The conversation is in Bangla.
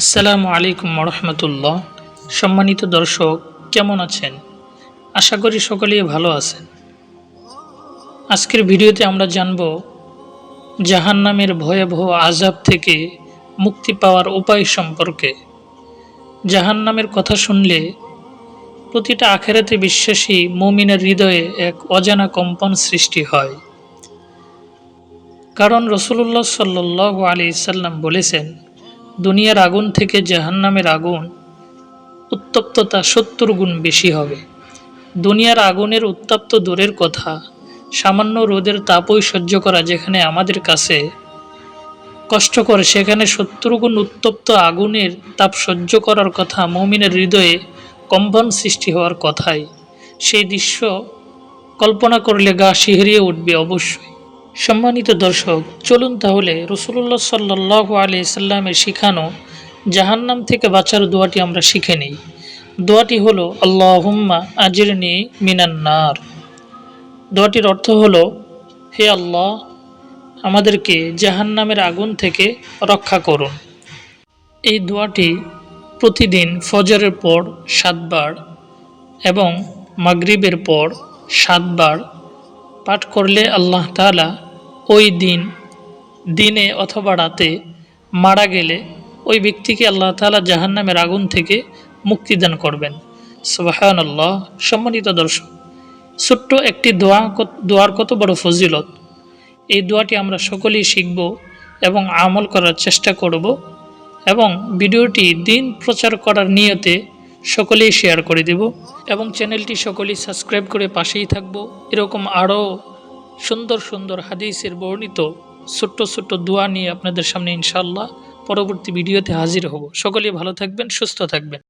আসসালামু আলাইকুম রহমতুল্লাহ সম্মানিত দর্শক, কেমন আছেন? আশা করি সকলেই ভালো আছেন। আজকের ভিডিওতে আমরা জানব জাহান্নামের ভয়াবহ আজাব থেকে মুক্তি পাওয়ার উপায় সম্পর্কে। জাহান্নামের কথা শুনলে প্রতিটা আখেরাতে বিশ্বাসী মুমিনের হৃদয়ে এক অজানা কম্পন সৃষ্টি হয়। কারণ রসুল্লাহ সাল্লাহ আলি সাল্লাম বলেছেন দুনিয়ার আগুন থেকে জাহান্নামের আগুন, উত্তপ্ততা সত্তর গুণ বেশি হবে। দুনিয়ার আগুনের উত্তপ্ত দূরের কথা, সামান্য রোদের তাপই সহ্য করা যেখানে আমাদের কাছে কষ্টকর, সেখানে সত্তর গুণ উত্তপ্ত আগুনের তাপ সহ্য করার কথা মমিনের হৃদয়ে কম্পন সৃষ্টি হওয়ার কথাই। সেই দৃশ্য কল্পনা করলে গা শিহরিয়ে উঠবে অবশ্যই। সম্মানিত দর্শক, চলুন তাহলে রসুল্লাহ সাল্লাহ আলি সাল্লামের শিখানো জাহান্নাম থেকে বাঁচার দোয়াটি আমরা শিখে নিই। দোয়াটি হলো, আল্লাহুম্মা আজিরনি মিনান্নার দোয়াটির অর্থ হলো, হে আল্লাহ, আমাদেরকে জাহান্নামের আগুন থেকে রক্ষা করুন। এই দোয়াটি প্রতিদিন ফজরের পর সাতবার এবং মাগরিবের পর সাতবার পাঠ করলে আল্লাহ তাআলা ওই দিন, দিনে অথবা রাতে মারা গেলে ওই ব্যক্তিকে আল্লাহ তাআলা জাহান্নামের আগুন থেকে মুক্তিদান করবেন। সুবাহান আল্লাহ সম্মানিত দর্শক, ছোট্ট একটি দোয়া দোয়ার কত বড় ফজিলত। এই দোয়াটি আমরা সকলেই শিখব এবং আমল করার চেষ্টা করব এবং ভিডিওটি দিন প্রচার করার নিয়তে সকলেই শেয়ার করে দেব এবং চ্যানেলটি সকলেই সাবস্ক্রাইব করে পাশেই থাকব। এরকম আরও সুন্দর সুন্দর হাদিসের বর্ণিত ছোট্ট ছোট্ট দোয়া নিয়ে আপনাদের সামনে ইনশাল্লাহ পরবর্তী ভিডিওতে হাজির হব। সকলেই ভালো থাকবেন, সুস্থ থাকবেন।